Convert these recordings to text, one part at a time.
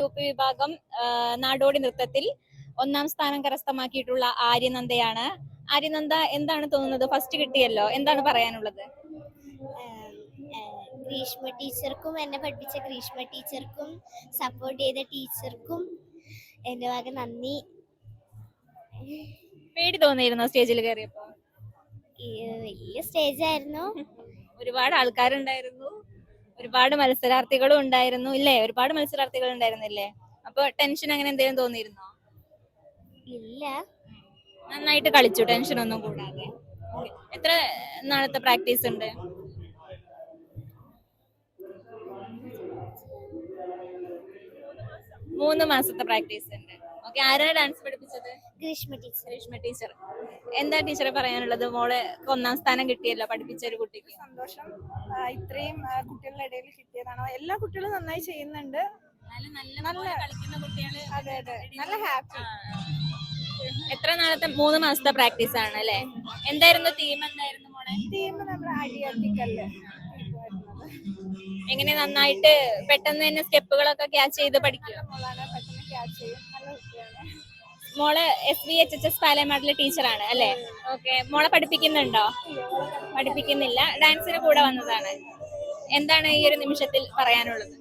U P വിഭാഗം നാടോടി നൃത്തത്തിൽ ഒന്നാം സ്ഥാനം കരസ്ഥമാക്കിയിട്ടുള്ള ആര്യനന്ദയാണ്. ആര്യനന്ദ എന്താണ് തോന്നുന്നത്? ഫസ്റ്റ് കിട്ടിയല്ലോ. എന്താണ് പറയാനുള്ളത്? ഗ്രീഷ്മ ടീച്ചർക്കും എന്നെ പഠിപ്പിച്ച ഗ്രീഷ്മ ടീച്ചർക്കും സപ്പോർട്ട് ചെയ്ത ടീച്ചർക്കും എന്റെ ഭാഗം നന്ദി. പേടി തോന്നിയിരുന്നോ സ്റ്റേജിൽ കയറിയപ്പോ? വലിയ സ്റ്റേജായിരുന്നു. ഒരുപാട് ആൾക്കാരുണ്ടായിരുന്നു. ഒരുപാട് മത്സരാർത്ഥികളും ഉണ്ടായിരുന്നു. ഇല്ലേ? ഒരുപാട് മത്സരാർത്ഥികൾ ഉണ്ടായിരുന്നില്ലേ? അപ്പൊ ടെൻഷൻ അങ്ങനെ എന്തെങ്കിലും തോന്നിയിരുന്നോ? ഇല്ല. നന്നായിട്ട് കളിച്ചു. ടെൻഷൻ ഒന്നും കൂടാതെ. എത്ര നാളത്തെ പ്രാക്ടീസ് ഉണ്ട്? മൂന്ന് മാസത്തെ പ്രാക്ടീസ് ഉണ്ട്. ഓക്കെ ആരാണ് ഡാൻസ് പഠിപ്പിച്ചത്? ഗ്രീഷ്മ ടീച്ചർ ഗ്രീഷ്മ ടീച്ചർ എന്താ ടീച്ചറെ പറയാനുള്ളത്? മോളെ ഒന്നാം സ്ഥാനം കിട്ടിയല്ലോ പഠിപ്പിച്ച ഒരു കുട്ടിക്ക്. സന്തോഷം. ഇത്രയും കുട്ടികളുടെ ഇടയിൽ കിട്ടിയതാണ്. എല്ലാ കുട്ടികളും നന്നായി ചെയ്യുന്നുണ്ട്. നല്ല കളിക്കുന്ന കുട്ടികൾ അതെ അതെ. നല്ല ഹാപ്പി. എത്ര നാളത്തെ മൂന്ന് മാസത്തെ പ്രാക്ടീസ് ആണ് അല്ലെ? എന്തായിരുന്നു തീം എന്തായിരുന്നു മോളെ? നമ്മുടെ അടിയത്തിക്കല്ല് എങ്ങനെ നന്നായിട്ട് പെട്ടെന്ന് തന്നെ സ്റ്റെപ്പുകളൊക്കെ ക്യാച്ച് ചെയ്ത് പഠിക്കുക പെട്ടെന്ന് ക്യാച്ച് ചെയ്യും. നല്ല കുട്ടിയാണ്. മോൾ S V H H S പാലയമാട്ടിലെ ടീച്ചറാണ് അല്ലെ? ഓക്കെ. മോളെ പഠിപ്പിക്കുന്നുണ്ടോ? പഠിപ്പിക്കുന്നില്ല. ഡാൻസിന് കൂടെ വന്നതാണ്. എന്താണ് ഈ ഒരു നിമിഷത്തിൽ പറയാനുള്ളത്?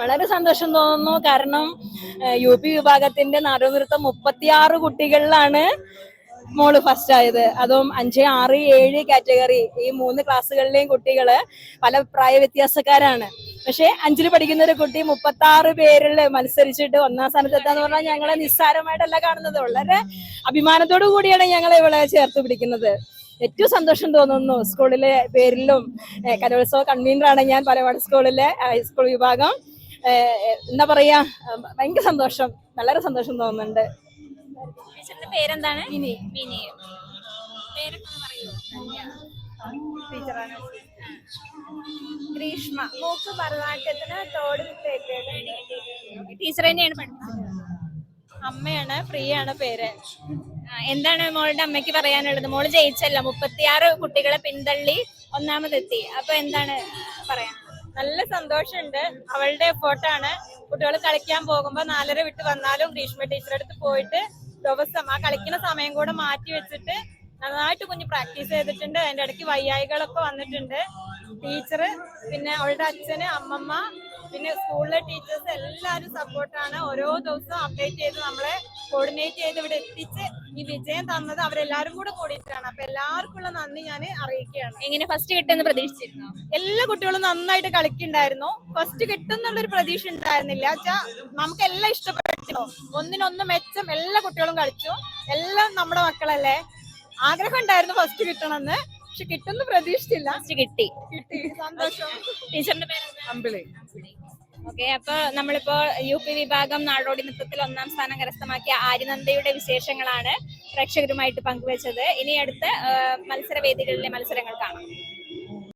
വളരെ സന്തോഷം തോന്നുന്നു. കാരണം യു പി വിഭാഗത്തിന്റെ നാടോനൃത്തം മുപ്പത്തിയാറ് കുട്ടികളിലാണ് മോൾ ഫസ്റ്റ് ആയത്. അതും അഞ്ച് ആറ് ഏഴ് കാറ്റഗറി ഈ മൂന്ന് ക്ലാസ്സുകളിലെയും കുട്ടികൾ പല പ്രായ വ്യത്യാസക്കാരാണ് പക്ഷെ അഞ്ചിൽ പഠിക്കുന്ന ഒരു കുട്ടി മുപ്പത്തി ആറ് പേരിൽ മത്സരിച്ചിട്ട് ഒന്നാം സ്ഥാനത്തെത്താന്ന് പറഞ്ഞാൽ ഞങ്ങളെ നിസ്സാരമായിട്ടല്ല കാണുന്നത്. വളരെ അഭിമാനത്തോടു കൂടിയാണ് ഞങ്ങളെ ഇവളെ ചേർത്ത് പിടിക്കുന്നത്. ഏറ്റവും സന്തോഷം തോന്നുന്നു സ്കൂളിലെ പേരിലും കലോത്സവ കൺവീനറാണ് ഞാൻ പലവാട് സ്കൂളിലെ ഹൈസ്കൂൾ വിഭാഗം. എന്താ പറയാ ഭയങ്കര സന്തോഷം വളരെ സന്തോഷം തോന്നുന്നുണ്ട്. ടീച്ചറിന്റെ പേരെന്താണ്? ടീച്ചറാണ്. ഗ്രീഷ്മ. മൂക്ക് ഭരതനാട്യത്തിന് തോട് ടീച്ചർ തന്നെയാണ് പഠിപ്പിച്ചത് അമ്മയാണ് പ്രിയാണ് പേര്. എന്താണ് മോളുടെ അമ്മയ്ക്ക് പറയാനുള്ളത്? മോൾ ജയിച്ചല്ല. മുപ്പത്തിയാറ് കുട്ടികളെ പിന്തള്ളി ഒന്നാമതെത്തി. അപ്പൊ എന്താണ് പറയാൻ? നല്ല സന്തോഷമുണ്ട്. അവളുടെ എഫേർട്ടാണ്. കുട്ടികൾ കളിക്കാൻ പോകുമ്പോൾ നാലര വിട്ട് വന്നാലും ഗ്രീഷ്മ ടീച്ചറെ അടുത്ത് പോയിട്ട് ദിവസം ആ കളിക്കുന്ന സമയം കൂടെ മാറ്റി വെച്ചിട്ട് നന്നായിട്ട് കുഞ്ഞ് പ്രാക്ടീസ് ചെയ്തിട്ടുണ്ട്. അതിന്റെ ഇടയ്ക്ക് വയ്യായികളൊക്കെ വന്നിട്ടുണ്ട്. ടീച്ചറ് പിന്നെ അവളുടെ അച്ഛന് അമ്മമ്മ പിന്നെ സ്കൂളിലെ ടീച്ചേഴ്സ് എല്ലാവരും സപ്പോർട്ടാണ്. ഓരോ ദിവസവും അപ്ഡേറ്റ് ചെയ്ത് നമ്മളെ കോർഡിനേറ്റ് ചെയ്ത് ഇവിടെ എത്തിച്ച് ഈ വിജയം തന്നത് അവരെല്ലാരും കൂടെ കൂടിയിട്ടാണ്. അപ്പൊ എല്ലാവർക്കുള്ള നന്ദി ഞാൻ അറിയിക്കുകയാണ്. എങ്ങനെ ഫസ്റ്റ് കിട്ടുമെന്ന് പ്രതീക്ഷിച്ചിരുന്നു? എല്ലാ കുട്ടികളും നന്നായിട്ട് കളിക്കുന്നുണ്ടായിരുന്നു. ഫസ്റ്റ് കിട്ടുന്നുള്ളൊരു പ്രതീക്ഷ ഉണ്ടായിരുന്നില്ല. വെച്ചാ നമുക്ക് എല്ലാം ഇഷ്ടപ്പെട്ടു. ഒന്നിനൊന്ന് മെച്ചം എല്ലാ കുട്ടികളും കളിച്ചു. എല്ലാം നമ്മുടെ മക്കളല്ലേ? ആഗ്രഹം ഉണ്ടായിരുന്നു ഫസ്റ്റ് കിട്ടണമെന്ന്. പക്ഷെ കിട്ടുന്ന പ്രതീക്ഷിച്ചില്ല. കിട്ടി. കിട്ടി. സന്തോഷം. ടീച്ചറിന്റെ പേര് അമ്പിളി. ഓക്കെ അപ്പൊ നമ്മളിപ്പോ യു പി വിഭാഗം നാടോടി നൃത്തത്തിൽ ഒന്നാം സ്ഥാനം കരസ്ഥമാക്കിയ ആര്യനന്ദയുടെ വിശേഷങ്ങളാണ് പ്രേക്ഷകരുമായിട്ട് പങ്കുവച്ചത്. ഇനി അടുത്ത മത്സരവേദികളിലെ മത്സരങ്ങൾ കാണാം.